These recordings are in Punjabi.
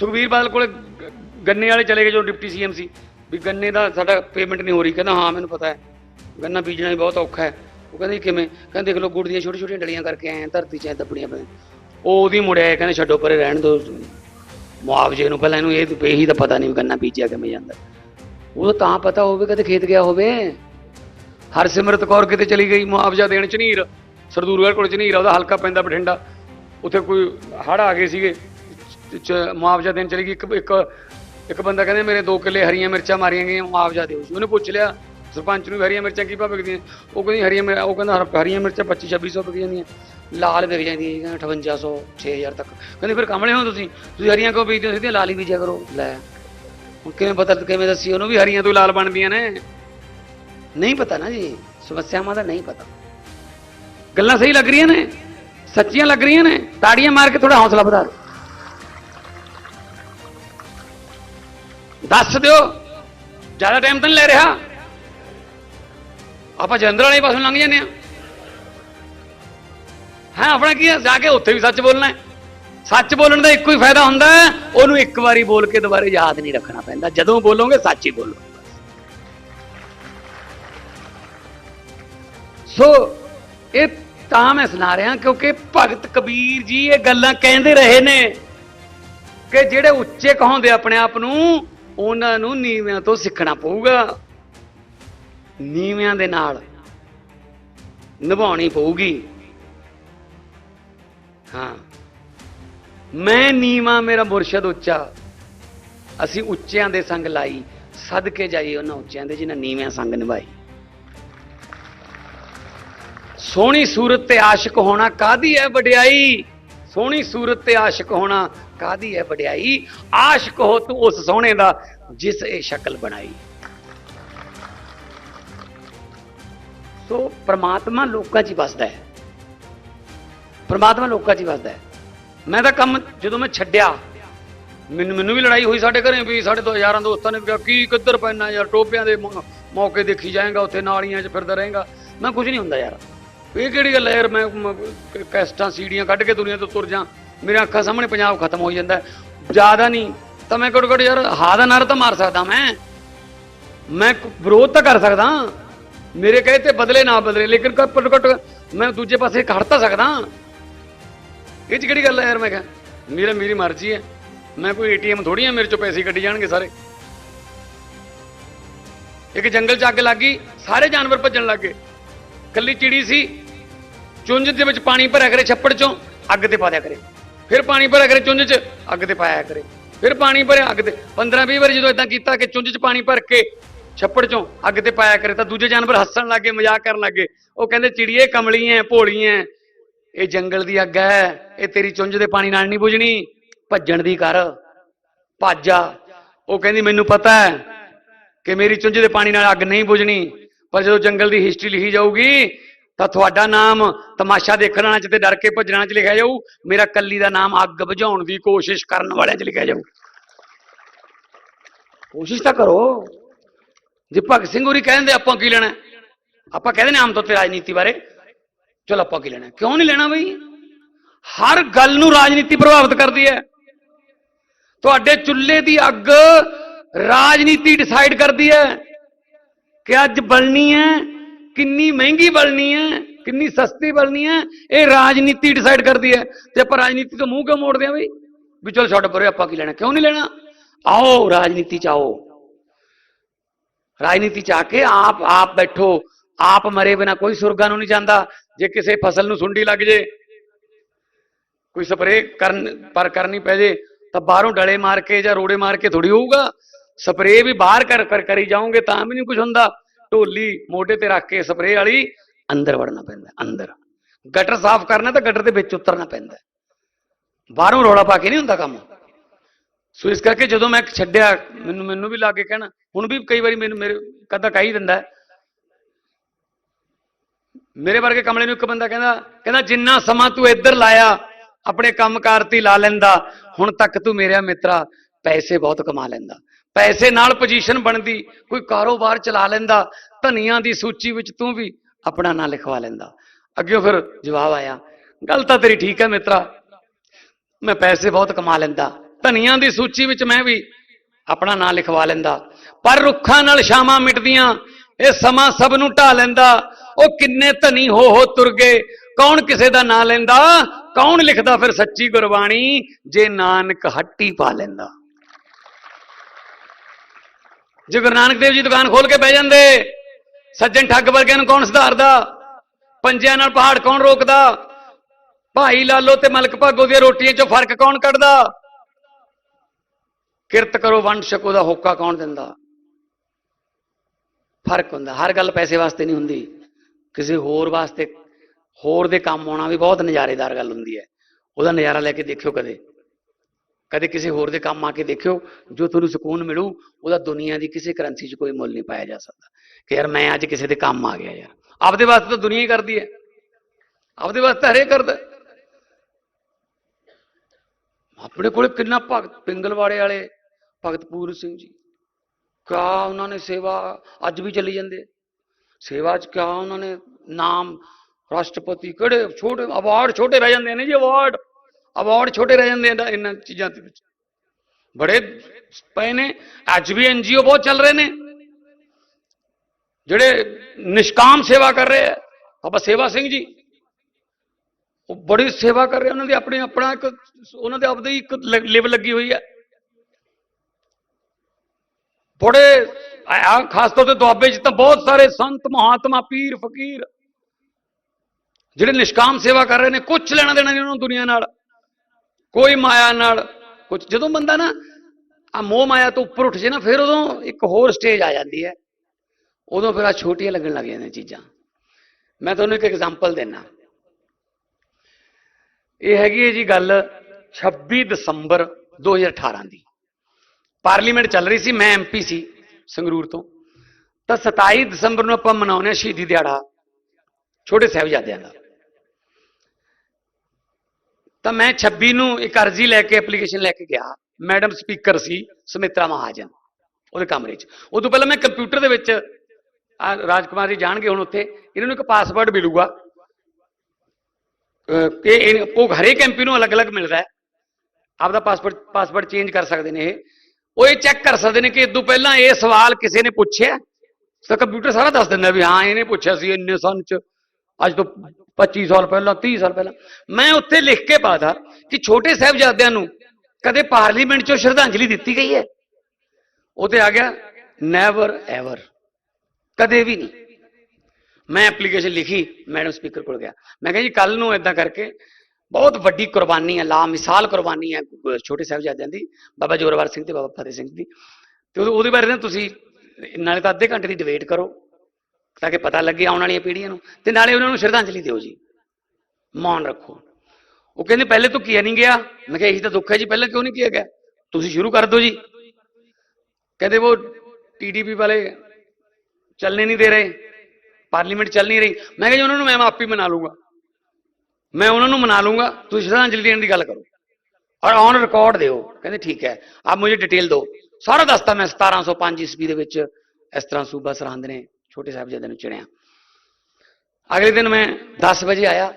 ਸੁਖਬੀਰ ਬਾਦਲ ਕੋਲੇ ਗੰਨੇ ਵਾਲੇ ਚਲੇ ਗਏ ਜੋ ਡਿਪਟੀ ਸੀਐਮ ਸੀ, ਵੀ ਗੰਨੇ ਦਾ ਸਾਡਾ ਪੇਮੈਂਟ ਨਹੀਂ ਹੋ ਰਹੀ। ਕਹਿੰਦਾ, ਹਾਂ, ਮੈਨੂੰ ਪਤਾ ਹੈ। ਗੰਨਾ ਬੀਜਣਾ ਵੀ ਬਹੁਤ ਔਖਾ ਹੈ। ਉਹ ਕਹਿੰਦੇ, ਕਿਵੇਂ? ਕਹਿੰਦੇ, ਦੇਖ ਲਓ, ਗੁੜ ਦੀਆਂ ਛੋਟੀ ਛੋਟੀਆਂ ਡਲੀਆਂ ਕਰਕੇ ਆਏ ਆ, ਧਰਤੀ 'ਚ ਐਂ ਦੱਬਣੀਆਂ ਪਈਆਂ। ਉਹ ਉਹਦੀ ਮੁੜਿਆ ਕਹਿੰਦੇ, ਛੱਡੋ, ਪਰੇ ਰਹਿਣ ਦਿਓ। ਮੁਆਵਜ਼ੇ ਨੂੰ ਪਹਿਲਾਂ ਇਹਨੂੰ, ਇਹ ਇਹੀ ਤਾਂ ਪਤਾ ਨਹੀਂ ਵੀ ਗੰਨਾ ਬੀਜਿਆ ਕਿਵੇਂ ਜਾਂਦਾ ਉਹ ਤਾਂ ਪਤਾ ਹੋਵੇ ਕਦੇ ਖੇਤ ਗਿਆ ਹੋਵੇ। ਹਰਸਿਮਰਤ ਕੌਰ ਕਿਤੇ ਚਲੀ ਗਈ, ਮੁਆਵਜ਼ਾ ਦੇਣ ਝਨੀਰ ਸਰਦੂਰਗੜ੍ਹ ਕੋਲ ਝਨੀਰ ਉਹਦਾ ਹਲਕਾ ਪੈਂਦਾ ਬਠਿੰਡਾ। ਉੱਥੇ ਕੋਈ ਹੜ ਆ ਗਏ ਸੀਗੇ। ਮੁਆਵਜ਼ਾ ਦੇਣ ਚਲੀ ਗਈ। ਇੱਕ ਇੱਕ ਇੱਕ ਬੰਦਾ ਕਹਿੰਦੇ, ਮੇਰੇ ਦੋ ਕਿੱਲੇ ਹਰੀਆਂ ਮਿਰਚਾਂ ਮਾਰੀਆਂ ਗਈਆਂ, ਮੁਆਵਜ਼ਾ ਦਿਓ ਜੀ। ਉਹਨੇ ਪੁੱਛ ਲਿਆ, ਸਰਪੰਚ ਨੂੰ ਵੀ ਹਰੀਆਂ ਮਿਰਚਾਂ ਕੀ ਭਾਅ ਵਿਕਦੀਆਂ? ਉਹ ਕਹਿੰਦੀ, ਹਰੀਆਂ ਮਿਰ- ਉਹ ਕਹਿੰਦਾ ਹਰੀਆਂ ਮਿਰਚਾਂ 25 2600 ਵਿਕ ਜਾਂਦੀਆਂ। ਲਾਲ ਵਿਕ ਜਾਂਦੀਆਂ ਜੀ, ਕਹਿੰਦਾ 5800 6000 ਤੱਕ। ਕਹਿੰਦੇ, ਫਿਰ ਕਮਲੇ ਹੋ ਤੁਸੀਂ? ਤੁਸੀਂ ਹਰੀਆਂ ਕਿਉਂ ਬੀਜਦੇ ਹੋ? ਸਿੱਧੀਆਂ ਲਾਲ ਹੀ ਬੀਜਿਆ ਕਰੋ। ਲੈ, ਹੁਣ ਕਿਵੇਂ ਪਤਾ, ਕਿਵੇਂ ਦੱਸੀ? ਉਹਨੂੰ ਵੀ ਹਰੀਆਂ ਤੋਂ ਲਾਲ ਬਣਦੀਆਂ ਨੇ। ਨਹੀਂ ਪਤਾ ਨਾ ਜੀ, ਸਮੱਸਿਆਵਾਂ ਦਾ ਨਹੀਂ ਪਤਾ। ਗੱਲਾਂ ਸਹੀ ਲੱਗ ਰਹੀਆਂ ਨੇ, ਸੱਚੀਆਂ ਲੱਗ ਰਹੀਆਂ ਨੇ। ਤਾੜੀਆਂ ਮਾਰ ਕੇ ਥੋੜਾ ਹੌਸਲਾ ਵਧਾ ਦਿਓ। ਦੱਸ ਦਿਓ। ਜ਼ਿਆਦਾ ਟਾਈਮ ਤਾਂ ਨਹੀਂ ਲੈ ਰਿਹਾ। ਆਪਾਂ ਜਲੰਧਰ ਵਾਲੇ ਪਾਸੋਂ ਲੰਘ ਜਾਂਦੇ ਆ ਹਾਂ, ਆਪਣਾ ਕੀ ਹੈ? ਜਾ ਕੇ ਉੱਥੇ ਵੀ ਸੱਚ ਬੋਲਣਾ ਹੈ। ਸੱਚ ਬੋਲਣ ਦਾ ਇੱਕੋ ਹੀ ਫਾਇਦਾ ਹੁੰਦਾ ਹੈ। ਉਹਨੂੰ ਇੱਕ ਵਾਰੀ ਬੋਲ ਕੇ ਦੁਬਾਰੇ ਯਾਦ ਨਹੀਂ ਰੱਖਣਾ ਪੈਂਦਾ। ਜਦੋਂ ਬੋਲੋਗੇ, ਸੱਚ ਹੀ ਬੋਲੋ ਸੋ, ਇਹ ਤਾਂ ਮੈਂ ਸੁਣਾ ਰਿਹਾ ਕਿਉਂਕਿ ਭਗਤ ਕਬੀਰ ਜੀ ਇਹ ਗੱਲਾਂ ਕਹਿੰਦੇ ਰਹੇ ਨੇ ਕਿ ਜਿਹੜੇ ਉੱਚੇ ਕਹਾਉਂਦੇ ਆਪਣੇ ਆਪ ਨੂੰ ਉਹਨਾਂ ਨੂੰ ਨੀਵਿਆਂ ਤੋਂ ਸਿੱਖਣਾ ਪਊਗਾ। ਨੀਵਿਆਂ ਦੇ ਨਾਲ ਨਿਭਾਉਣੀ ਪਊਗੀ। ਹਾਂ। ਮੈਂ ਨੀਵਾ, ਮੇਰਾ ਮੁਰਸ਼ਦ ਉੱਚਾ। ਅਸੀਂ ਉੱਚਿਆਂ ਦੇ ਸੰਗ ਲਾਈ। ਸਦਕੇ ਜਾਈ ਉਹਨਾਂ ਉੱਚਿਆਂ ਦੇ ਜਿਨ੍ਹਾਂ ਨੀਵਿਆਂ ਸੰਗ ਨਿਭਾਈ। ਸੋਹਣੀ ਸੂਰਤ ਤੇ ਆਸ਼ਿਕ ਹੋਣਾ ਕਾਦੀ ਹੈ ਵਡਿਆਈ? ਸੋਹਣੀ ਸੂਰਤ ਤੇ ਆਸ਼ਿਕ ਹੋਣਾ ਕਾਦੀ ਹੈ ਵਡਿਆਈ? ਆਸ਼ਿਕ ਹੋ ਤੂੰ ਉਸ ਸੋਹਣੇ ਦਾ ਜਿਸ ਇਹ ਸ਼ਕਲ ਬਣਾਈ। ਸੋ ਪ੍ਰਮਾਤਮਾ ਲੋਕਾਂ 'ਚ ਹੀ ਵਸਦਾ ਹੈ। ਪ੍ਰਮਾਤਮਾ ਲੋਕਾਂ 'ਚ ਹੀ ਵਸਦਾ ਹੈ। ਮੈਂ ਤਾਂ ਕੰਮ ਜਦੋਂ ਮੈਂ ਛੱਡਿਆ, ਮੈਨੂੰ ਮੈਨੂੰ ਵੀ ਲੜਾਈ ਹੋਈ ਸਾਡੇ ਘਰੇ ਵੀ ਸਾਡੇ ਦੋ ਯਾਰਾਂ ਦੋਸਤਾਂ ਨੇ ਵੀ ਕਿਹਾ, ਕੀ ਕਿੱਧਰ ਪੈਣਾ ਯਾਰ, ਟੋਪਿਆਂ ਦੇ ਮੌਕੇ ਦੇਖੀ ਜਾਏਗਾ, ਉੱਥੇ ਨਾਲੀਆਂ 'ਚ ਫਿਰਦਾ ਰਹੇਗਾ। ਮੈਂ ਕੁਝ ਨਹੀਂ ਹੁੰਦਾ ਯਾਰ। ਇਹ ਕਿਹੜੀ ਗੱਲ ਹੈ ਯਾਰ ਮੈਂ ਕੈਸਟਾਂ, ਸੀੜੀਆਂ ਕੱਢ ਕੇ ਦੁਨੀਆ ਤੋਂ ਤੁਰ ਜਾ। ਮੇਰੇ ਅੱਖਾਂ ਸਾਹਮਣੇ ਪੰਜਾਬ ਖਤਮ ਹੋ ਜਾਂਦਾ ਜ਼ਿਆਦਾ ਨਹੀਂ। ਤਾਂ ਮੈਂ ਘੱਟੋ ਘੱਟ ਯਾਰ ਹਾ ਦਾ ਨਾਰਾ ਤਾਂ ਮਾਰ ਸਕਦਾ ਮੈਂ। ਮੈਂ ਵਿਰੋਧ ਤਾਂ ਕਰ ਸਕਦਾ। ਮੇਰੇ ਕਹੇ ਤੇ ਬਦਲੇ ਨਾ ਬਦਲੇ, ਲੇਕਿਨ ਘੱਟੋ ਘੱਟ ਮੈਂ ਦੂਜੇ ਪਾਸੇ ਖੜ ਤਾਂ ਸਕਦਾ। ਇਹ 'ਚ ਕਿਹੜੀ ਗੱਲ ਹੈ ਯਾਰ ਮੈਂ ਕਿਹਾ? ਮੇਰਾ ਮੇਰੀ ਮਰਜ਼ੀ ਹੈ। ਮੈਂ ਕੋਈ ਏਟੀਐਮ ਥੋੜੀ ਆ ਮੇਰੇ ਚੋਂ ਪੈਸੇ ਕੱਢੀ ਜਾਣਗੇ ਸਾਰੇ। ਇੱਕ ਜੰਗਲ 'ਚ ਅੱਗ ਲੱਗ ਗਈ, ਸਾਰੇ ਜਾਨਵਰ ਭੱਜਣ ਲੱਗ ਗਏ। ਕੱਲੀ ਚਿੜੀ ਸੀ। ਚੁੰਝ ਦੇ ਵਿੱਚ ਪਾਣੀ ਭਰਿਆ ਕਰੇ, ਛੱਪੜ 'ਚੋਂ ਅੱਗ ਤੇ ਪਾ ਦਿਆ ਕਰੇ। ਫਿਰ ਪਾਣੀ ਭਰਿਆ ਕਰੇ ਚੁੰਝ 'ਚ, ਅੱਗ ਤੇ ਪਾਇਆ ਕਰੇ। ਫਿਰ ਪਾਣੀ ਭਰਿਆ ਅੱਗ ਤੇ। 15 20 ਵਾਰ ਜਦੋਂ ਇਦਾਂ ਕੀਤਾ ਕਿ ਚੁੰਝ 'ਚ ਪਾਣੀ ਭਰ ਕੇ ਛੱਪੜ 'ਚੋਂ ਅੱਗ ਤੇ ਪਾਇਆ ਕਰੇ, ਤਾਂ ਦੂਜੇ ਜਾਨਵਰ ਹੱਸਣ ਲੱਗੇ ਮਜ਼ਾਕ ਕਰਨ ਲੱਗੇ ਉਹ ਕਹਿੰਦੇ, ਚਿੜੀਏ ਕਮਲੀ ਐ ਭੋਲੀ ਐ ਇਹ ਜੰਗਲ ਦੀ ਅੱਗ ਹੈ, ਇਹ ਤੇਰੀ ਚੁੰਝ ਦੇ ਪਾਣੀ ਨਾਲ ਨਹੀਂ ਬੁਝਣੀ। ਭੱਜਣ ਦੀ ਕਰ, ਭੱਜ ਉਹ ਕਹਿੰਦੀ, ਮੈਨੂੰ ਪਤਾ ਹੈ ਕਿ ਮੇਰੀ ਚੁੰਝ ਦੇ ਪਾਣੀ ਨਾਲ ਅੱਗ ਨਹੀਂ ਬੁਝਣੀ, ਪਰ ਜਦੋਂ ਜੰਗਲ ਦੀ ਹਿਸਟਰੀ ਲਿਖੀ ਜਾਊਗੀ ਤਾਂ ਤੁਹਾਡਾ ਨਾਮ ਤਮਾਸ਼ਾ ਦੇਖਣ ਵਾਲਿਆਂ ਚ ਤੇ ਡਰ ਕੇ ਭੱਜਣਾ ਚ ਲਿਖਿਆ ਜਾਊ। ਮੇਰਾ ਕੱਲੀ ਦਾ ਨਾਮ ਅੱਗ ਬੁਝਾਉਣ ਦੀ ਕੋਸ਼ਿਸ਼ ਕਰਨ ਵਾਲਿਆਂ ਚ ਲਿਖਿਆ ਜਾਊ। ਕੋਸ਼ਿਸ਼ ਤਾਂ ਕਰੋ। ਜੇ ਭਗਤ ਸਿੰਘ ਹੋਰੀ ਕਹਿੰਦੇ ਆਪਾਂ ਕੀ ਲੈਣਾ? ਹੈ? ਆਪਾਂ ਕਹਿੰਦੇ ਨੇ ਆਮ ਤੌਰ ਤੇ ਰਾਜਨੀਤੀ ਬਾਰੇ। ਚਲ ਆਪਾਂ ਕੀ ਲੈਣਾ? ਕਿਉਂ ਨਹੀਂ ਲੈਣਾ ਬਈ? ਹਰ ਗੱਲ ਨੂੰ ਰਾਜਨੀਤੀ ਪ੍ਰਭਾਵਿਤ ਕਰਦੀ ਹੈ। ਤੁਹਾਡੇ ਚੁੱਲ੍ਹੇ ਦੀ ਅੱਗ ਰਾਜਨੀਤੀ ਡਿਸਾਈਡ ਕਰਦੀ ਹੈ ਕਿ ਅੱਜ ਬਣਨੀ ਹੈ ਕਿੰਨੀ ਮਹਿੰਗੀ ਬਲਣੀ ਹੈ, ਕਿੰਨੀ ਸਸਤੀ ਬਲਣੀ ਹੈ, ਇਹ ਰਾਜਨੀਤੀ ਡਿਸਾਈਡ ਕਰਦੀ ਹੈ। ਤੇ ਆਪਾਂ ਰਾਜਨੀਤੀ ਤੋਂ ਮੂੰਹ ਕਿਉਂ ਮੋੜਦੇ ਆ ਬਈ? ਵੀ ਚਲ ਛੱਡ ਪਰੇ, ਆਪਾਂ ਕੀ ਲੈਣਾ, ਕਿਉਂ ਨਹੀਂ ਲੈਣਾ? ਆਓ, ਰਾਜਨੀਤੀ ਚ ਆਓ। ਰਾਜਨੀਤੀ ਚ ਆ ਕੇ ਆਪ ਆਪ ਬੈਠੋ। ਆਪ ਮਰੇ ਬਿਨਾ ਕੋਈ ਸੁਰਗਾਂ ਨੂੰ ਨਹੀਂ ਜਾਂਦਾ, ਜੇ ਕਿਸੇ ਫਸਲ ਨੂੰ ਸੁੰਡੀ ਲੱਗ ਜੇ। ਕੋਈ ਸਪਰੇਅ ਕਰਨ, ਪਰ ਕਰਨੀ ਪੈ ਜੇ, ਤਾਂ ਬਾਹਰੋਂ ਡਲੇ ਮਾਰ ਕੇ ਜਾਂ ਰੋੜੇ ਮਾਰ ਕੇ ਥੋੜੀ ਹੋਊਗਾ। ਸਪਰੇਅ ਵੀ ਬਾਹਰ ਕਰ ਕਰ, ਕਰੀ ਜਾਓਗੇ ਤਾਂ ਵੀ ਨਹੀਂ ਕੁਝ ਹੁੰਦਾ। ਢੋਲੀ ਮੋਢੇ ਤੇ ਰੱਖ ਕੇ ਸਪਰੇਅ ਵਾਲੀ ਅੰਦਰ ਵੜਨਾ ਪੈਂਦਾ, ਅੰਦਰ। ਗਟਰ ਸਾਫ਼ ਕਰਨਾ ਤਾਂ ਗਟਰ ਦੇ ਵਿੱਚ ਉਤਰਨਾ ਪੈਂਦਾ। ਬਾਹਰੋਂ ਰੋਲਾ ਪਾ ਕੇ ਨਹੀਂ ਹੁੰਦਾ ਕੰਮ। ਸੋ ਇਸ ਕਰਕੇ ਜਦੋਂ ਮੈਂ ਛੱਡਿਆ, ਮੈਨੂੰ ਮੈਨੂੰ ਵੀ ਲੱਗੇ ਕਹਿਣਾ, ਹੁਣ ਵੀ ਕਈ ਵਾਰੀ ਮੈਨੂੰ, ਮੇਰੇ ਕਦਾ ਕਹੀ ਦਿੰਦਾ। ਮੇਰੇ ਵਰਗੇ ਕਮਲੇ ਨੂੰ ਇੱਕ ਬੰਦਾ ਕਹਿੰਦਾ ਕਹਿੰਦਾ, ਜਿੰਨਾ ਸਮਾਂ ਤੂੰ ਇੱਧਰ ਲਾਇਆ, ਆਪਣੇ ਕੰਮਕਾਰ ਤੇ ਹੀ ਲਾ ਲੈਂਦਾ, ਹੁਣ ਤੱਕ ਤੂੰ ਮੇਰਾ ਮਿੱਤਰਾ, ਪੈਸੇ ਬਹੁਤ ਕਮਾ ਲੈਂਦਾ। ਪੈਸੇ ਨਾਲ ਪੋਜੀਸ਼ਨ ਬਣਦੀ, ਕੋਈ ਕਾਰੋਬਾਰ ਚਲਾ ਲੈਂਦਾ, ਧਨੀਆਂ ਦੀ ਸੂਚੀ ਵਿੱਚ ਤੂੰ ਵੀ ਆਪਣਾ ਨਾਂ ਲਿਖਵਾ ਲੈਂਦਾ। ਅੱਗੇ ਫਿਰ ਜਵਾਬ ਆਇਆ, ਗੱਲ ਤਾਂ ਤੇਰੀ ਠੀਕ ਹੈ ਮਿੱਤਰਾ, ਮੈਂ ਪੈਸੇ ਬਹੁਤ ਕਮਾ ਲੈਂਦਾ, ਧਨੀਆਂ ਦੀ ਸੂਚੀ ਵਿੱਚ ਮੈਂ ਵੀ ਆਪਣਾ ਨਾਂ ਲਿਖਵਾ ਲੈਂਦਾ, ਪਰ ਰੁੱਖਾਂ ਨਾਲ ਸ਼ਾਮਾਂ ਮਿਟਦੀਆਂ, ਇਹ ਸਮਾਂ ਸਭ ਨੂੰ ਢਾ ਲੈਂਦਾ, ਉਹ ਕਿੰਨੇ ਧਨੀ ਹੋ ਹੋ ਤੁਰ ਗਏ, ਕੌਣ ਕਿਸੇ ਦਾ ਨਾਂ ਲੈਂਦਾ, ਕੌਣ ਲਿਖਦਾ ਫਿਰ ਸੱਚੀ ਗੁਰਬਾਣੀ, ਜੇ ਨਾਨਕ ਹੱਟੀ ਪਾ ਲੈਂਦਾ। ਜੇ ਗੁਰੂ ਨਾਨਕ ਦੇਵ ਜੀ ਦੁਕਾਨ ਖੋਲ ਕੇ ਬਹਿ ਜਾਂਦੇ, ਸੱਜਣ ਠੱਗ ਵਰਗਿਆਂ ਨੂੰ ਕੌਣ ਸੁਧਾਰਦਾ? ਪੰਜਿਆਂ ਨਾਲ ਪਹਾੜ ਕੌਣ ਰੋਕਦਾ? ਭਾਈ ਲਾਲੋ ਤੇ ਮਲਕ ਭਾਗੋ ਦੀਆਂ ਰੋਟੀਆਂ 'ਚੋਂ ਫ਼ਰਕ ਕੌਣ ਕੱਢਦਾ? ਕਿਰਤ ਕਰੋ, ਵੰਡ ਛਕੋ ਦਾ ਹੋਕਾ ਕੌਣ ਦਿੰਦਾ? ਫ਼ਰਕ ਹੁੰਦਾ, ਹਰ ਗੱਲ ਪੈਸੇ ਵਾਸਤੇ ਨਹੀਂ ਹੁੰਦੀ। ਕਿਸੇ ਹੋਰ ਵਾਸਤੇ, ਹੋਰ ਦੇ ਕੰਮ ਆਉਣਾ ਵੀ ਬਹੁਤ ਨਜ਼ਾਰੇਦਾਰ ਗੱਲ ਹੁੰਦੀ ਹੈ। ਉਹਦਾ ਨਜ਼ਾਰਾ ਲੈ ਕੇ ਦੇਖਿਓ ਕਦੇ। ਕਦੇ ਕਿਸੇ ਹੋਰ ਦੇ ਕੰਮ ਆ ਕੇ ਦੇਖਿਓ, ਜੋ ਤੁਹਾਨੂੰ ਸਕੂਨ ਮਿਲੂ, ਉਹਦਾ ਦੁਨੀਆ ਦੀ ਕਿਸੇ ਕਰੰਸੀ 'ਚ ਕੋਈ ਮੁੱਲ ਨਹੀਂ ਪਾਇਆ ਜਾ ਸਕਦਾ। ਕਿ ਯਾਰ ਮੈਂ ਅੱਜ ਕਿਸੇ ਦੇ ਕੰਮ ਆ ਗਿਆ ਯਾਰ। ਆਪਦੇ ਵਾਸਤੇ ਤਾਂ ਦੁਨੀਆ ਹੀ ਕਰਦੀ ਹੈ। ਆਪਦੇ ਵਾਸਤੇ ਹਰੇ ਕਰਦਾ ਆਪਣੇ ਕੋਲੇ ਕਿੰਨਾ ਭਗਤ, ਪਿੰਗਲਵਾੜੇ ਵਾਲੇ ਭਗਤ ਪੂਰਨ ਸਿੰਘ ਜੀ। ਕਿਆ ਉਹਨਾਂ ਨੇ ਸੇਵਾ, ਅੱਜ ਵੀ ਚੱਲੀ ਜਾਂਦੇ ਸੇਵਾ 'ਚ ਕਿਆ ਉਹਨਾਂ ਨੇ ਨਾਮ, ਰਾਸ਼ਟਰਪਤੀ ਕਿਹੜੇ ਛੋਟੇ ਅਵਾਰਡ ਛੋਟੇ ਰਹਿ ਜਾਂਦੇ ਨੇ ਜੀ ਅਵਾਰਡ ਅਵਾਰਡ ਛੋਟੇ ਰਹਿ ਜਾਂਦੇ ਨੇ ਇਹਨਾਂ ਚੀਜ਼ਾਂ ਦੇ ਵਿੱਚ ਬੜੇ ਪਏ ਨੇ ਅੱਜ ਵੀ ਐਨਜੀਓ ਬਹੁਤ ਚੱਲ ਰਹੇ ਨੇ ਜਿਹੜੇ ਨਿਸ਼ਕਾਮ ਸੇਵਾ ਕਰ ਰਹੇ ਆ ਬਾਬਾ ਸੇਵਾ ਸਿੰਘ ਜੀ ਉਹ ਬੜੀ ਸੇਵਾ ਕਰ ਰਹੇ ਉਹਨਾਂ ਦੀ ਆਪਣੇ ਆਪਣਾ ਇੱਕ ਉਹਨਾਂ ਦੇ ਆਪਦੇ ਇੱਕ ਲਿਵ ਲੱਗੀ ਹੋਈ ਹੈ ਬੜੇ ਆ ਖਾਸ ਤੌਰ ਤੇ ਦੁਆਬੇ 'ਚ ਤਾਂ ਬਹੁਤ ਸਾਰੇ ਸੰਤ ਮਹਾਤਮਾ ਪੀਰ ਫਕੀਰ ਜਿਹੜੇ ਨਿਸ਼ਕਾਮ ਸੇਵਾ ਕਰ ਰਹੇ ਨੇ ਕੁਝ ਲੈਣਾ ਦੇਣਾ ਨਹੀਂ ਉਹਨਾਂ ਨੂੰ ਦੁਨੀਆ ਨਾਲ ਕੋਈ ਮਾਇਆ ਨਾਲ ਕੁਝ ਜਦੋਂ ਬੰਦਾ ਨਾ ਆ ਮੋਹ ਮਾਇਆ ਤੋਂ ਉੱਪਰ ਉੱਠ ਜੇ ਨਾ, ਫਿਰ ਉਦੋਂ ਇੱਕ ਹੋਰ ਸਟੇਜ ਆ ਜਾਂਦੀ ਹੈ। ਉਦੋਂ ਫਿਰ ਆ ਛੋਟੀਆਂ ਲੱਗਣ ਲੱਗ ਜਾਂਦੀਆਂ ਚੀਜ਼ਾਂ। ਮੈਂ ਤੁਹਾਨੂੰ ਇੱਕ ਐਗਜ਼ਾਮਪਲ ਦੇਣਾ ਇਹ ਹੈਗੀ ਹੈ ਜੀ ਗੱਲ 26 ਦਸੰਬਰ 2018 ਦੀ। ਪਾਰਲੀਮੈਂਟ ਚੱਲ ਰਹੀ ਸੀ, ਮੈਂ ਐਮਪੀ ਸੀ ਸੰਗਰੂਰ ਤੋਂ। ਤਾਂ 27 ਦਸੰਬਰ ਨੂੰ ਆਪਾਂ ਮਨਾਉਂਦੇ ਹਾਂ ਸ਼ਹੀਦੀ ਦਿਹਾੜਾ, ਛੋਟੇ ਸਾਹਿਬਜ਼ਾਦਿਆਂ ਦਾ। ਤਾਂ ਮੈਂ 26 ਨੂੰ ਇੱਕ ਅਰਜ਼ੀ ਲੈ ਕੇ ਐਪਲੀਕੇਸ਼ਨ ਲੈ ਕੇ ਗਿਆ। ਮੈਡਮ ਸਪੀਕਰ ਸੀ, ਸੁਮਿਤਰਾ ਮਹਾਜਨ, ਉਹਦੇ ਕਮਰੇ 'ਚ। ਉਦੋਂ ਪਹਿਲਾਂ ਮੈਂ ਕੰਪਿਊਟਰ ਦੇ ਵਿੱਚ ਆਹ ਰਾਜਕੁਮਾਰ ਜੀ ਜਾਣਗੇ ਹੁਣ ਉੱਥੇ, ਇਹਨਾਂ ਨੂੰ ਇੱਕ ਪਾਸਵਰਡ ਮਿਲੂਗਾ। ਕਿ ਇਹ- ਉਹ ਹਰੇਕ ਐਮਪੀ ਨੂੰ ਅਲੱਗ-ਅਲੱਗ ਮਿਲਦਾ ਹੈ। ਆਪਦਾ ਪਾਸਵਰਡ ਪਾਸਵਰਡ ਚੇਂਜ ਕਰ ਸਕਦੇ ਨੇ ਇਹ। ਉਹ ਇਹ ਚੈੱਕ ਕਰ ਸਕਦੇ ਨੇ ਕਿ ਇਦੋਂ ਪਹਿਲਾਂ ਇਹ ਸਵਾਲ ਕਿਸੇ ਨੇ ਪੁੱਛਿਆ। ਤਾਂ ਕੰਪਿਊਟਰ ਸਾਰਾ ਦੱਸ ਦਿੰਦਾ ਵੀ ਹਾਂ, ਇਹਨੇ ਪੁੱਛਿਆ ਸੀ, ਇੰਨੇ ਸਨ ਚ, ਅੱਜ ਤੋਂ 25 ਸਾਲ ਪਹਿਲਾਂ 30 ਸਾਲ ਪਹਿਲਾਂ। ਮੈਂ ਉੱਥੇ ਲਿਖ ਕੇ ਪਾਤਾ ਕਿ ਛੋਟੇ ਸਾਹਿਬਜ਼ਾਦਿਆਂ ਨੂੰ ਕਦੇ ਪਾਰਲੀਮੈਂਟ 'ਚੋਂ ਸ਼ਰਧਾਂਜਲੀ ਦਿੱਤੀ ਗਈ ਹੈ। ਉਹ ਤੇ ਆ ਗਿਆ ਨੈਵਰ ਐਵਰ ਕਦੇ ਵੀ ਨਹੀਂ। ਮੈਂ ਐਪਲੀਕੇਸ਼ਨ ਲਿਖੀ ਮੈਡਮ ਸਪੀਕਰ ਕੋਲ ਗਿਆ। ਮੈਂ ਕਿਹਾ ਜੀ ਕੱਲ ਨੂੰ ਇਦਾਂ ਕਰਕੇ ਬਹੁਤ ਵੱਡੀ ਕੁਰਬਾਨੀ ਹੈ ਲਾ ਮਿਸਾਲ ਕੁਰਬਾਨੀ ਹੈ ਛੋਟੇ ਸਾਹਿਬਜ਼ਾਦਿਆਂ ਦੀ, ਬਾਬਾ ਜੋਰਾਵਰ ਸਿੰਘ ਤੇ ਬਾਬਾ ਫਤਿਹ ਸਿੰਘ ਦੀ। ਤੇ ਉਹਦੇ ਬਾਰੇ ਨਾ ਤੁਸੀਂ, ਨਾਲੇ ਤਾਂ ਅੱਧੇ ਘੰਟੇ ਦੀ ਡਿਬੇਟ ਕਰੋ। ਤਾਂ ਕਿ ਪਤਾ ਲੱਗੇ ਆਉਣ ਵਾਲੀਆਂ ਪੀੜ੍ਹੀਆਂ ਨੂੰ। ਤੇ ਨਾਲੇ ਉਹਨਾਂ ਨੂੰ ਸ਼ਰਧਾਂਜਲੀ ਦਿਓ ਜੀ। ਮੌਨ ਰੱਖੋ। ਉਹ ਕਹਿੰਦੇ ਪਹਿਲੇ ਤੋਂ ਕੀਆ ਨਹੀਂ ਗਿਆ। ਮੈਂ ਕਿਹਾ ਇਹੀ ਤਾਂ ਦੁੱਖ ਹੈ ਜੀ, ਪਹਿਲਾਂ ਕਿਉਂ ਨਹੀਂ ਕੀਤਾ ਗਿਆ? ਤੁਸੀਂ ਸ਼ੁਰੂ ਕਰ ਦਿਓ ਜੀ। ਕਹਿੰਦੇ ਉਹ ਟੀਡੀਪੀ ਵਾਲੇ ਚੱਲਣੇ ਨਹੀਂ ਦੇ ਰਹੇ। ਪਾਰਲੀਮੈਂਟ ਚੱਲ ਨਹੀਂ ਰਹੀ। ਮੈਂ ਕਿਹਾ ਜੀ, ਉਹਨਾਂ ਨੂੰ ਮੈਂ ਆਪ ਹੀ ਮਨਾ ਲੂੰਗਾ ਮੈਂ ਉਹਨਾਂ ਨੂੰ ਮਨਾ ਲੂੰਗਾ ਤੁਸੀਂ ਸ਼ਰਧਾਂਜਲੀ ਦੇਣ ਦੀ ਗੱਲ ਕਰੋ। ਔਰ ਔਨ ਰਿਕਾਰਡ ਦਿਓ। ਕਹਿੰਦੇ ਠੀਕ ਹੈ। ਆਪ ਮੈਨੂੰ ਡਿਟੇਲ ਦਿਓ। ਸਾਰਾ ਦੱਸਤਾ ਮੈਂ 1705 ਈਸਵੀ ਦੇ ਵਿੱਚ। ਇਸ ਤਰ੍ਹਾਂ ਸੂਬਾ ਸਰਹੰਦ ਨੇ। ਛੋਟੇ ਸਾਹਿਬਜ਼ਾਦੇ ਨੂੰ ਚੁਣਿਆ। ਅਗਲੇ ਦਿਨ ਮੈਂ 10 ਵਜੇ ਆਇਆ,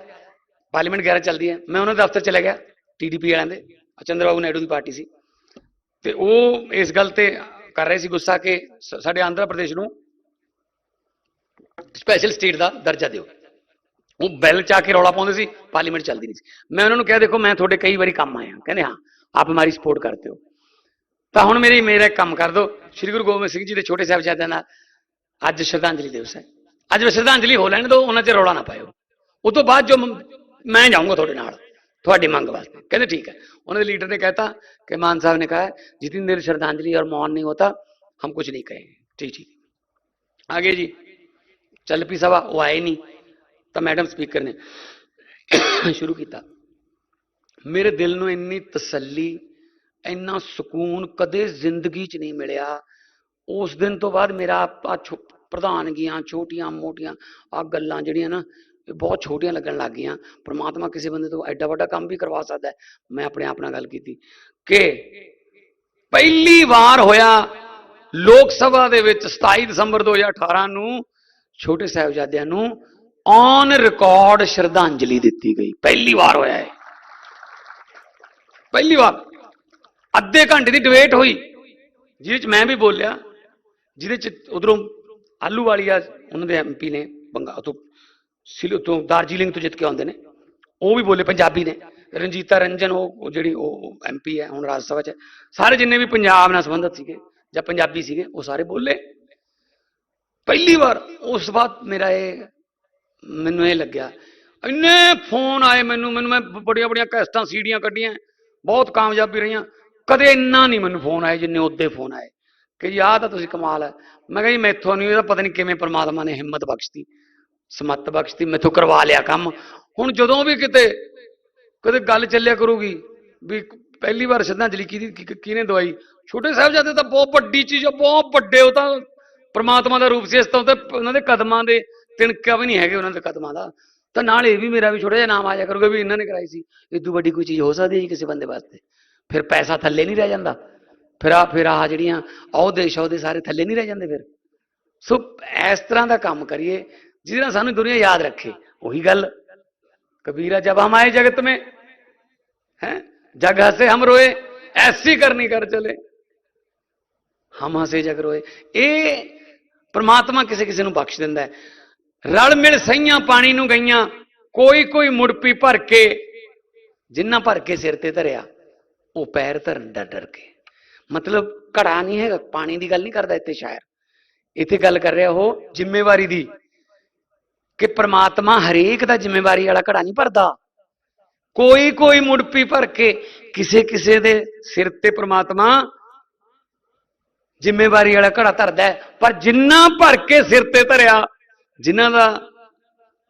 ਪਾਰਲੀਮੈਂਟ 11 ਚੱਲਦੀ ਹੈ। ਮੈਂ ਉਹਨਾਂ ਦੇ ਦਫ਼ਤਰ ਚਲਾ ਗਿਆ ਟੀਡੀਪੀ ਵਾਲਿਆਂ ਦੇ ਚੰਦਰਬਾਬੂ ਨਾਇਡੂ ਦੀ ਪਾਰਟੀ ਸੀ। ਤੇ ਉਹ ਇਸ ਗੱਲ ਤੇ ਕਰ ਰਹੇ ਸੀ ਗੁੱਸਾ ਕਿ ਸਾਡੇ ਆਂਧਰਾ ਪ੍ਰਦੇਸ਼ ਨੂੰ ਸਪੈਸ਼ਲ ਸਟੇਟ ਦਾ ਦਰਜਾ ਦਿਓ। ਉਹ ਬੈਲ ਚਾ ਕੇ ਰੌਲਾ ਪਾਉਂਦੇ ਸੀ, ਪਾਰਲੀਮੈਂਟ ਚੱਲਦੀ ਨਹੀਂ ਸੀ। ਮੈਂ ਉਹਨਾਂ ਨੂੰ ਕਿਹਾ, ਦੇਖੋ, ਮੈਂ ਤੁਹਾਡੇ ਕਈ ਵਾਰੀ ਕੰਮ ਆਇਆ, ਕਹਿੰਦੇ ਹਾਂ, ਆਪ ਹਮਾਰੀ ਸਪੋਰਟ ਕਰਤੇ ਹੋ। ਤਾਂ ਹੁਣ ਮੇਰੀ, ਮੇਰਾ ਕੰਮ ਕਰ ਦਿਓ ਸ੍ਰੀ ਗੁਰੂ ਗੋਬਿੰਦ ਸਿੰਘ ਜੀ ਦੇ ਛੋਟੇ ਸਾਹਿਬਜ਼ਾਦਿਆਂ ਨਾਲ ਅੱਜ ਸ਼ਰਧਾਂਜਲੀ ਦਿਵਸ ਹੈ ਅੱਜ ਮੈਂ ਸ਼ਰਧਾਂਜਲੀ ਹੋ ਲੈਣ ਦਿਓ ਉਹਨਾਂ 'ਚ ਰੌਲਾ ਨਾ ਪਾਇਓ ਉਹ ਤੋਂ ਬਾਅਦ ਜੋ ਮ- ਮੈਂ ਜਾਊਂਗਾ ਤੁਹਾਡੇ ਨਾਲ ਤੁਹਾਡੀ ਮੰਗ ਵਾਸਤੇ ਕਹਿੰਦੇ ठीक है उन्होंने लीडर ने कहता कि मान साहब ने कहा है जितनी देर श्रद्धांजलि और मौन नहीं होता हम कुछ नहीं कहेंगे ठीक ठीक आगे जी ਚੱਲ ਪਈ ਸਭਾ ਉਹ ਆਏ ਨਹੀਂ ਤਾਂ ਮੈਡਮ ਸਪੀਕਰ ਨੇ ਸ਼ੁਰੂ ਕੀਤਾ ਮੇਰੇ ਦਿਲ ਨੂੰ ਇੰਨੀ ਤਸੱਲੀ ਇੰਨਾ ਸਕੂਨ ਕਦੇ ਜ਼ਿੰਦਗੀ 'ਚ ਨਹੀਂ ਮਿਲਿਆ ਉਸ ਦਿਨ ਤੋਂ ਬਾਅਦ ਮੇਰਾ ਆ ਪ੍ਰਧਾਨਗੀਆਂ, ਛੋਟੀਆਂ, ਮੋਟੀਆਂ ਆ ਗੱਲਾਂ ਜਿਹੜੀਆਂ ਨਾ, ਇਹ ਬਹੁਤ ਛੋਟੀਆਂ ਲੱਗਣ ਲੱਗ ਗਈਆਂ। ਪ੍ਰਮਾਤਮਾ ਕਿਸੇ ਬੰਦੇ ਤੋਂ ਐਡਾ ਵੱਡਾ ਕੰਮ ਵੀ ਕਰਵਾ ਸਕਦਾ ਮੈਂ ਆਪਣੇ ਆਪ ਨਾਲ ਗੱਲ ਕੀਤੀ ਕਿ ਪਹਿਲੀ ਵਾਰ ਹੋਇਆ ਲੋਕ ਸਭਾ ਦੇ ਵਿੱਚ 27 ਦਸੰਬਰ 2018 ਨੂੰ ਛੋਟੇ ਸਾਹਿਬਜ਼ਾਦਿਆਂ ਨੂੰ ਔਨ ਰਿਕਾਰਡ ਸ਼ਰਧਾਂਜਲੀ ਦਿੱਤੀ ਗਈ। ਪਹਿਲੀ ਵਾਰ ਹੋਇਆ ਹੈ ਪਹਿਲੀ ਵਾਰ। ਅੱਧੇ ਘੰਟੇ ਦੀ ਡਿਬੇਟ ਹੋਈ, ਜਿਹਦੇ ਚ ਮੈਂ ਵੀ ਬੋਲਿਆ। ਜਿਹਦੇ ਚ ਉਧਰੋਂ ਆਲੂ ਵਾਲੀਆ ਉਹਨਾਂ ਦੇ ਐਮਪੀ ਨੇ ਬੰਗਾ ਤੋਂ ਸਿਲ ਤੋਂ ਦਾਰਜੀਲਿੰਗ ਤੋਂ ਜਿੱਤ ਕੇ ਆਉਂਦੇ ਨੇ। ਉਹ ਵੀ ਬੋਲੇ ਪੰਜਾਬੀ ਨੇ। ਰਣਜੀਤਾ ਰੰਜਨ, ਉਹ ਉਹ ਜਿਹੜੀ ਉਹ ਐਮਪੀ ਹੈ ਹੁਣ ਰਾਜ ਸਭਾ ਚ, ਸਾਰੇ ਜਿੰਨੇ ਵੀ ਪੰਜਾਬ ਨਾਲ ਸੰਬੰਧਿਤ ਸੀਗੇ ਜਾਂ ਪੰਜਾਬੀ ਸੀਗੇ, ਉਹ ਸਾਰੇ ਬੋਲੇ। ਪਹਿਲੀ ਵਾਰ ਉਸ ਤੋਂ ਬਾਅਦ ਮੇਰਾ ਇਹ, ਮੈਨੂੰ ਇਹ ਲੱਗਿਆ, ਇੰਨੇ ਫੋਨ ਆਏ ਮੈਨੂੰ ਮੈਨੂੰ ਮੈਂ ਬੜੀਆਂ ਬੜੀਆਂ ਕੈਸਟਾਂ ਸੀੜੀਆਂ ਕੱਢੀਆਂ, ਬਹੁਤ ਕਾਮਯਾਬੀ ਰਹੀਆਂ। ਕਦੇ ਇੰਨਾ ਨਹੀਂ ਮੈਨੂੰ ਫੋਨ ਆਏ ਜਿੰਨੇ ਉਹਦੇ ਫੋਨ ਆਏ। ਕਿ ਜੀ ਆਹ ਤਾਂ ਤੁਸੀਂ ਕਮਾਲ ਹੈ ਮੈਂ ਕਿਹਾ ਜੀ ਮੈਥੋਂ ਨਹੀਂ ਇਹਦਾ ਪਤਾ ਨਹੀਂ ਕਿਵੇਂ ਪ੍ਰਮਾਤਮਾ ਨੇ ਹਿੰਮਤ ਬਖਸ਼ਤੀ। ਸਮੱਤ ਬਖਸ਼ਤੀ, ਮੈਥੋਂ ਕਰਵਾ ਲਿਆ ਕੰਮ। ਹੁਣ ਜਦੋਂ ਵੀ ਕਿਤੇ, ਕਦੇ ਗੱਲ ਚੱਲਿਆ ਕਰੂਗੀ ਵੀ ਪਹਿਲੀ ਵਾਰ ਸ਼ਰਧਾਂਜਲੀ ਕਿਹਦੀ ਕਿਹਨੇ ਦਵਾਈ? ਛੋਟੇ ਸਾਹਿਬਜ਼ਾਦੇ ਤਾਂ ਬਹੁਤ ਵੱਡੀ ਚੀਜ਼ ਆ, ਬਹੁਤ ਵੱਡੇ, ਉਹ ਤਾਂ ਪ੍ਰਮਾਤਮਾ ਦਾ ਰੂਪ ਸੀ ਇਸ ਤੋਂ ਤੇ ਉਹਨਾਂ ਦੇ ਕਦਮਾਂ ਦੇ ਤਿਣਕਾ ਵੀ ਨਹੀਂ ਹੈਗੇ ਉਹਨਾਂ ਦੇ ਕਦਮਾਂ ਦਾ। ਤਾਂ ਨਾਲ ਇਹ ਵੀ ਮੇਰਾ ਵੀ ਛੋਟਾ ਜਿਹਾ ਨਾਮ ਆ ਜਾ ਕਰੂਗਾ ਵੀ ਇਹਨਾਂ ਨੇ ਕਰਾਈ ਸੀ। ਇਦੋਂ ਵੱਡੀ ਕੋਈ ਚੀਜ਼ ਹੋ ਸਕਦੀ ਹੈ ਕਿਸੇ ਬੰਦੇ ਵਾਸਤੇ? ਫਿਰ ਪੈਸਾ ਥੱਲੇ ਨਹੀਂ ਰਹਿ ਜਾਂਦਾ। ਫਿਰ ਆ ਫਿਰ ਆ ਜਿਹੜੀਆਂ ਅਹੁਦੇ ਸ਼ੌਦੇ ਸਾਰੇ ਥੱਲੇ ਨਹੀਂ ਰਹਿ ਜਾਂਦੇ ਫਿਰ। ਸੋ ਇਸ ਤਰ੍ਹਾਂ ਦਾ ਕੰਮ ਕਰੀਏ, ਜਿਹਦੇ ਨਾਲ ਸਾਨੂੰ ਦੁਨੀਆ ਯਾਦ ਰੱਖੇ। ਉਹੀ ਗੱਲ। ਕਬੀਰਾ ਜਬ ਹਮ ਆਏ ਜਗਤ ਮੇ। ਹੈ? ਜਗ ਹਸੇ ਹਮ ਰੋਏ, ਐਸੀ ਕਰਨੀ ਕਰ ਚਲੇ। ਹਮ ਹਸੇ ਜਗ ਰੋਏ। ਇਹ ਪ੍ਰਮਾਤਮਾ ਕਿਸੇ ਕਿਸੇ ਨੂੰ ਬਖਸ਼ ਦਿੰਦਾ ਰਲ ਮਿਲ ਸਈਆਂ ਪਾਣੀ ਨੂੰ ਗਈਆਂ, ਕੋਈ ਕੋਈ ਮੁੜਪੀ ਭਰ ਕੇ। ਜਿੰਨਾ ਭਰ ਕੇ ਸਿਰ ਤੇ ਧਰਿਆ, ਉਹ ਪੈਰ ਧਰਨ ਦਾ ਡਰ ਕੇ। ਮਤਲਬ ਘੜਾ ਨਹੀਂ ਹੈਗਾ, ਪਾਣੀ ਦੀ ਗੱਲ ਨਹੀਂ ਕਰਦਾ ਇੱਥੇ ਸ਼ਾਇਰ। ਇੱਥੇ ਗੱਲ ਕਰ ਰਿਹਾ ਉਹ ਜ਼ਿੰਮੇਵਾਰੀ ਦੀ ਕਿ ਪ੍ਰਮਾਤਮਾ ਹਰੇਕ ਦਾ ਜ਼ਿੰਮੇਵਾਰੀ ਵਾਲਾ ਘੜਾ ਨਹੀਂ ਭਰਦਾ। ਕੋਈ ਕੋਈ ਮੁੜਪੀ ਭਰ ਕੇ ਕਿਸੇ ਕਿਸੇ ਦੇ ਸਿਰ ਤੇ ਪ੍ਰਮਾਤਮਾ ਜ਼ਿੰਮੇਵਾਰੀ ਵਾਲਾ ਘੜਾ ਧਰਦਾ ਪਰ ਜਿੰਨਾ ਭਰ ਕੇ ਸਿਰ ਤੇ ਧਰਿਆ ਜਿਨ੍ਹਾਂ ਦਾ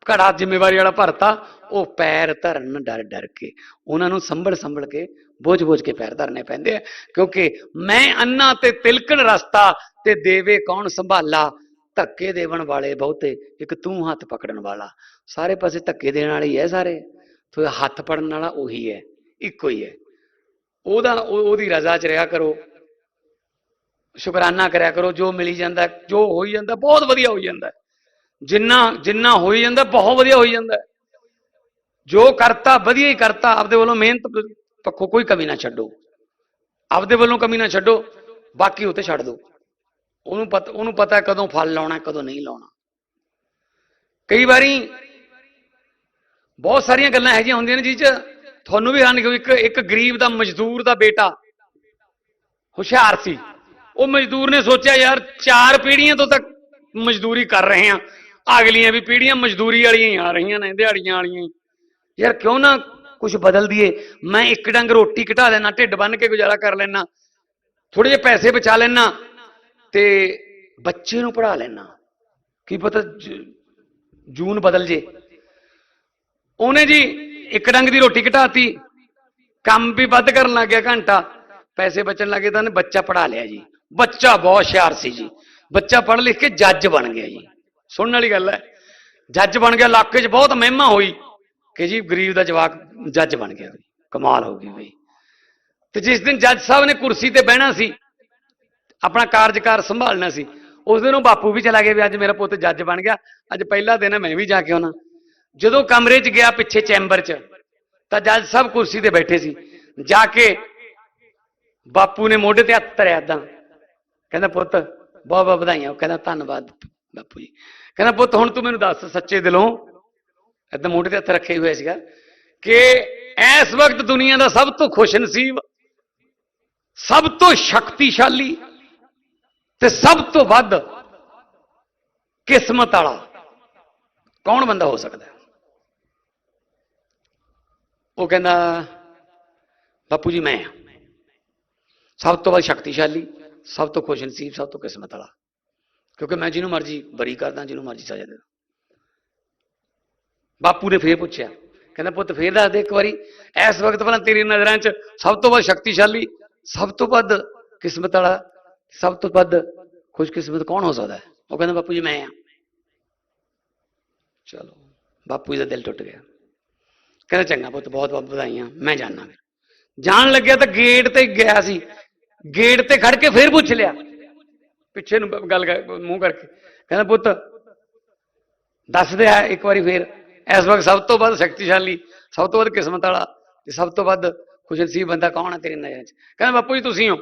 ਘੜਾ ਜ਼ਿੰਮੇਵਾਰੀ ਵਾਲਾ ਭਰਤਾ, ਉਹ ਪੈਰ ਧਰਨ ਡਰ ਡਰ ਕੇ, ਉਹਨਾਂ ਨੂੰ ਸੰਭਲ ਸੰਭਲ ਕੇ ਬੋਝ ਬੋਝ ਕੇ ਪੈਰ ਧਰਨੇ ਪੈਂਦੇ ਆ। ਕਿਉਂਕਿ ਮੈਂ ਅੰਨਾ ਤੇ ਤਿਲਕਣ ਰਸਤਾ ਤੇ ਦੇਵੇ ਕੌਣ ਸੰਭਾਲਾ? ਧੱਕੇ ਦੇਵਣ ਵਾਲੇ ਬਹੁਤੇ, ਇੱਕ ਤੂੰ ਹੱਥ ਪਕੜਨ ਵਾਲਾ। ਸਾਰੇ ਪਾਸੇ ਧੱਕੇ ਦੇਣ ਵਾਲੇ ਹੀ ਹੈ ਸਾਰੇ। ਤੇ ਹੱਥ ਫੜਨ ਵਾਲਾ ਉਹੀ ਹੈ ਇੱਕੋ ਹੀ ਹੈ ਉਹਦਾ ਉਹਦੀ ਰਜ਼ਾ ਚ ਰਿਹਾ ਕਰੋ। ਸ਼ੁਕਰਾਨਾ ਕਰਿਆ ਕਰੋ, ਜੋ ਮਿਲੀ ਜਾਂਦਾ, ਜੋ ਹੋਈ ਜਾਂਦਾ, ਬਹੁਤ ਵਧੀਆ ਹੋਈ ਜਾਂਦਾ। ਜਿੰਨਾ ਜਿੰਨਾ ਹੋਈ ਜਾਂਦਾ, ਬਹੁਤ ਵਧੀਆ ਹੋਈ ਜਾਂਦਾ। ਜੋ ਕਰਤਾ, ਵਧੀਆ ਹੀ ਕਰਤਾ, ਆਪਦੇ ਵੱਲੋਂ ਮਿਹਨਤ ਪੱਖੋਂ ਕੋਈ ਕਮੀ ਨਾ ਛੱਡੋ। ਆਪਦੇ ਵੱਲੋਂ ਕਮੀ ਨਾ ਛੱਡੋ, ਬਾਕੀ ਉਤੇ ਛੱਡ ਦਿਓ ਉਹਨੂੰ ਪਤਾ ਉਹਨੂੰ ਪਤਾ ਕਦੋਂ ਫਲ ਲਾਉਣਾ, ਕਦੋਂ ਨਹੀਂ ਲਾਉਣਾ। ਕਈ ਵਾਰੀ ਬਹੁਤ ਸਾਰੀਆਂ ਗੱਲਾਂ ਇਹੋ ਜਿਹੀਆਂ ਹੁੰਦੀਆਂ ਨੇ ਜਿਹ ਚ ਤੁਹਾਨੂੰ ਵੀ ਹਨ ਕਿ ਇੱਕ ਇੱਕ ਗਰੀਬ ਦਾ ਮਜ਼ਦੂਰ ਦਾ ਬੇਟਾ ਹੁਸ਼ਿਆਰ ਸੀ। ਉਹ ਮਜ਼ਦੂਰ ਨੇ ਸੋਚਿਆ, ਯਾਰ ਚਾਰ ਪੀੜ੍ਹੀਆਂ ਤੋਂ ਤੱਕ ਮਜ਼ਦੂਰੀ ਕਰ ਰਹੇ ਆ ਅਗਲੀਆਂ ਵੀ ਪੀੜ੍ਹੀਆਂ ਮਜ਼ਦੂਰੀ ਵਾਲੀਆਂ ਹੀ ਆ ਰਹੀਆਂ ਨੇ, ਦਿਹਾੜੀਆਂ ਵਾਲੀਆਂ ਯਾਰ ਕਿਉਂ ਨਾ ਕੁਝ ਬਦਲ ਦਈਏ ਮੈਂ ਇੱਕ ਡੰਗ ਰੋਟੀ ਘਟਾ ਲੈਣਾ ਢਿੱਡ ਬੰਨ ਕੇ ਗੁਜ਼ਾਰਾ ਕਰ ਲੈਣਾ ਥੋੜੇ ਜਿਹੇ ਪੈਸੇ ਬਚਾ ਲੈਣਾ ਤੇ ਬੱਚੇ ਨੂੰ ਪੜਾ ਲੈਣਾ ਕੀ ਪਤਾ ਜੂਨ ਬਦਲ ਜੇ। ਉਹਨੇ ਜੀ ਇੱਕ ਡੰਗ ਦੀ ਰੋਟੀ ਘਟਾਤੀ, ਕੰਮ ਵੀ ਵੱਧ ਕਰਨ ਲੱਗ ਗਿਆ ਘੰਟਾ, ਪੈਸੇ ਬਚਣ ਲੱਗੇ ਤਾਂ ਉਹਨੇ ਬੱਚਾ ਪੜਾ ਲਿਆ ਜੀ। ਬੱਚਾ ਬਹੁਤ ਹੁਸ਼ਿਆਰ ਸੀ ਜੀ। ਬੱਚਾ ਪੜ੍ਹ ਲਿਖ ਕੇ ਜੱਜ ਬਣ ਗਿਆ ਜੀ। ਸੁਣਨ ਵਾਲੀ ਗੱਲ ਹੈ। ਜੱਜ ਬਣ ਗਿਆ ਇਲਾਕੇ 'ਚ ਬਹੁਤ ਮਹਿਮਾ ਹੋਈ। ਕਿ ਜੀ ਗਰੀਬ ਦਾ ਜਵਾਕ ਜੱਜ ਬਣ ਗਿਆ ਕਮਾਲ ਹੋ ਗਈ ਬਈ। ਤੇ ਜਿਸ ਦਿਨ ਜੱਜ ਸਾਹਿਬ ਨੇ ਕੁਰਸੀ ਤੇ ਬਹਿਣਾ ਸੀ, ਆਪਣਾ ਕਾਰਜਕਾਰ ਸੰਭਾਲਣਾ ਸੀ, ਉਸ ਦਿਨ ਉਹ ਬਾਪੂ ਵੀ ਚਲਾ ਗਿਆ ਵੀ ਅੱਜ ਮੇਰਾ ਪੁੱਤ ਜੱਜ ਬਣ ਗਿਆ, ਅੱਜ ਪਹਿਲਾ ਦਿਨ ਹੈ ਮੈਂ ਵੀ ਜਾ ਕੇ ਆਉਣਾ। ਜਦੋਂ ਕਮਰੇ 'ਚ ਗਿਆ ਪਿੱਛੇ ਚੈਂਬਰ 'ਚ, ਤਾਂ ਜੱਜ ਸਾਹਿਬ ਕੁਰਸੀ ਤੇ ਬੈਠੇ ਸੀ। ਜਾ ਕੇ ਬਾਪੂ ਨੇ ਮੋਢੇ ਤੇ ਹੱਥ ਧਰਿਆ ਏਦਾਂ। ਕਹਿੰਦਾ, ਪੁੱਤ ਬਹੁਤ ਬਹੁਤ ਵਧਾਈਆਂ। ਉਹ ਕਹਿੰਦਾ, ਧੰਨਵਾਦ ਬਾਪੂ ਜੀ। ਕਹਿੰਦਾ, ਪੁੱਤ, ਹੁਣ ਤੂੰ ਮੈਨੂੰ ਦੱਸ ਸੱਚੇ ਦਿਲੋਂ ਏਦਾਂ ਮੋਢੇ ਤੇ ਹੱਥ ਰੱਖੇ ਹੋਏ ਸੀਗਾ ਕਿ ਇਸ ਵਕਤ ਦੁਨੀਆ ਦਾ ਸਭ ਤੋਂ ਖੁਸ਼ ਨਸੀਬ ਸਭ ਤੋਂ ਸ਼ਕਤੀਸ਼ਾਲੀ ਤੇ ਸਭ ਤੋਂ ਵੱਧ ਕਿਸਮਤ ਵਾਲਾ ਕੌਣ ਬੰਦਾ ਹੋ ਸਕਦਾ ਉਹ ਕਹਿੰਦਾ, ਬਾਪੂ ਜੀ, ਮੈਂ ਸਭ ਤੋਂ ਵੱਧ ਸ਼ਕਤੀਸ਼ਾਲੀ, ਸਭ ਤੋਂ ਖੁਸ਼ਨਸੀਬ, ਸਭ ਤੋਂ ਕਿਸਮਤ ਵਾਲਾ। ਕਿਉਂਕਿ ਮੈਂ ਜਿਹਨੂੰ ਮਰਜ਼ੀ ਬਰੀ ਕਰਦਾ, ਜਿਹਨੂੰ ਮਰਜ਼ੀ ਸਜ਼ਾ ਦੇ ਬਾਪੂ ਨੇ ਫੇਰ ਪੁੱਛਿਆ। ਕਹਿੰਦਾ, ਪੁੱਤ, ਫੇਰ ਦੱਸ ਦੇ ਇੱਕ ਵਾਰੀ। ਇਸ ਵਕਤ ਭਲਾ ਤੇਰੀ ਨਜ਼ਰਾਂ 'ਚ ਸਭ ਤੋਂ ਵੱਧ ਸ਼ਕਤੀਸ਼ਾਲੀ, ਸਭ ਤੋਂ ਵੱਧ ਕਿਸਮਤ ਵਾਲਾ, ਸਭ ਤੋਂ ਵੱਧ ਖੁਸ਼ਕਿਸਮਤ ਕੌਣ ਹੋ ਸਕਦਾ ਹੈ? ਉਹ ਕਹਿੰਦਾ, ਬਾਪੂ ਜੀ, ਮੈਂ ਆ ਚਲੋ, ਬਾਪੂ ਜੀ ਦਾ ਦਿਲ ਟੁੱਟ ਗਿਆ। ਕਹਿੰਦਾ, ਚੰਗਾ ਪੁੱਤ, ਬਹੁਤ ਬਹੁਤ ਵਧਾਈਆਂ, ਮੈਂ ਜਾਣਾ ਫਿਰ। ਜਾਣ ਲੱਗਿਆ ਤਾਂ ਗੇਟ ਤੇ ਗਿਆ ਸੀ। ਗੇਟ ਤੇ ਖੜ ਕੇ ਫੇਰ ਪੁੱਛ ਲਿਆ। ਪਿੱਛੇ ਨੂੰ ਗੱਲ ਮੂੰਹ ਕਰਕੇ। ਕਹਿੰਦਾ, ਪੁੱਤ, ਦੱਸ ਦੇ ਆ ਇੱਕ ਵਾਰੀ ਫੇਰ। ਇਸ ਵਕਤ ਸਭ ਤੋਂ ਵੱਧ ਸ਼ਕਤੀਸ਼ਾਲੀ, ਸਭ ਤੋਂ ਵੱਧ ਕਿਸਮਤ ਵਾਲਾ ਤੇ ਸਭ ਤੋਂ ਵੱਧ ਖੁਸ਼ਨਸੀਬ ਬੰਦਾ ਕੌਣ ਹੈ ਤੇਰੀ ਨਜ਼ਰ 'ਚ? ਕਹਿੰਦਾ, ਬਾਪੂ ਜੀ, ਤੁਸੀਂ ਹੋ।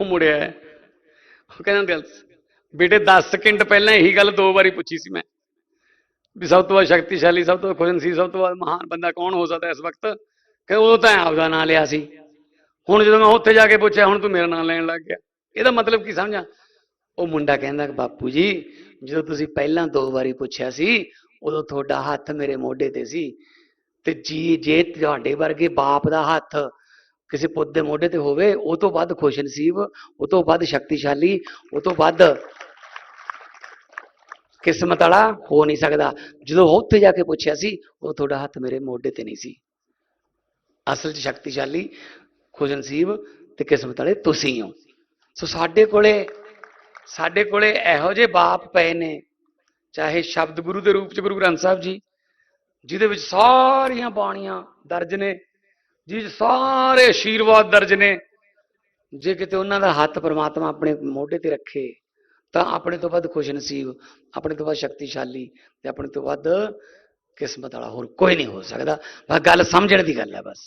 ਉਹ ਮੁੜਿਆ ਉਹ ਕਹਿੰਦਾ, ਦਿਲ ਬੇਟੇ 10 ਸਕਿੰਟ ਪਹਿਲਾਂ ਇਹੀ ਗੱਲ ਦੋ ਵਾਰੀ ਪੁੱਛੀ ਸੀ ਮੈਂ। ਵੀ ਸਭ ਤੋਂ ਵੱਧ ਸ਼ਕਤੀਸ਼ਾਲੀ, ਸਭ ਤੋਂ ਖੁਸ਼ਨਸੀਬ, ਸਭ ਤੋਂ ਵੱਧ ਮਹਾਨ ਬੰਦਾ ਕੌਣ ਹੋ ਸਕਦਾ ਇਸ ਵਕਤ? ਕਿ ਉਦੋਂ ਤਾਂ ਆਪਦਾ ਨਾਂ ਲਿਆ ਸੀ। ਹੁਣ ਜਦੋਂ ਮੈਂ ਉੱਥੇ ਜਾ ਕੇ ਪੁੱਛਿਆ, ਹੁਣ ਤੂੰ ਮੇਰਾ ਨਾਂ ਲੈਣ ਲੱਗ ਗਿਆ। ਇਹਦਾ ਮਤਲਬ ਕੀ ਸਮਝਾਂ? ਉਹ ਮੁੰਡਾ ਕਹਿੰਦਾ, ਬਾਪੂ ਜੀ, ਜਦੋਂ ਤੁਸੀਂ ਪਹਿਲਾਂ ਦੋ ਵਾਰੀ ਪੁੱਛਿਆ ਸੀ ਉਦੋਂ ਤੁਹਾਡਾ ਹੱਥ ਮੇਰੇ ਮੋਢੇ ਤੇ ਸੀ ਤੇ ਜੀ, ਜੇ ਤੁਹਾਡੇ ਵਰਗੇ ਬਾਪ ਦਾ ਹੱਥ ਕਿਸੇ ਪੁੱਤ ਦੇ ਮੋਢੇ ਤੇ ਹੋਵੇ, ਉਹ ਤੋਂ ਵੱਧ ਖੁਸ਼ਨਸੀਬ, ਉਹ ਤੋਂ ਵੱਧ ਸ਼ਕਤੀਸ਼ਾਲੀ, ਉਹ ਤੋਂ ਵੱਧ ਕਿਸਮਤ ਵਾਲਾ ਹੋ ਨਹੀਂ ਸਕਦਾ। ਜਦੋਂ ਉੱਥੇ ਜਾ ਕੇ ਪੁੱਛਿਆ ਸੀ ਉਹ ਤੁਹਾਡਾ ਹੱਥ ਮੇਰੇ ਮੋਢੇ ਤੇ ਨਹੀਂ ਸੀ। ਅਸਲ 'ਚ ਸ਼ਕਤੀਸ਼ਾਲੀ, ਖੁਸ਼ਨਸੀਬ ਤੇ ਕਿਸਮਤ ਵਾਲੇ ਤੁਸੀਂ ਹੋ। ਸੋ ਸਾਡੇ ਕੋਲੇ ਸਾਡੇ ਕੋਲੇ ਇਹੋ ਜਿਹੇ ਬਾਪ ਪਏ ਨੇ ਚਾਹੇ ਸ਼ਬਦ ਗੁਰੂ ਦੇ ਰੂਪ 'ਚ ਗੁਰੂ ਗ੍ਰੰਥ ਸਾਹਿਬ ਜੀ, ਜਿਹਦੇ ਵਿੱਚ ਸਾਰੀਆਂ ਬਾਣੀਆਂ ਦਰਜ ਨੇ ਜਿਹ ਸਾਰੇ ਆਸ਼ੀਰਵਾਦ ਦਰਜ ਨੇ। ਜੇ ਕਿਤੇ ਉਹਨਾਂ ਦਾ ਹੱਥ ਪਰਮਾਤਮਾ ਆਪਣੇ ਮੋਢੇ ਤੇ ਰੱਖੇ, ਤਾਂ ਆਪਣੇ ਤੋਂ ਵੱਧ ਖੁਸ਼ਨਸੀਬ, ਆਪਣੇ ਤੋਂ ਵੱਧ ਸ਼ਕਤੀਸ਼ਾਲੀ ਤੇ ਆਪਣੇ ਤੋਂ ਵੱਧ ਕਿਸਮਤ ਵਾਲਾ ਹੋਰ ਕੋਈ ਨਹੀਂ ਹੋ ਸਕਦਾ। ਬਸ ਗੱਲ ਸਮਝਣ ਦੀ ਗੱਲ ਹੈ ਬਸ।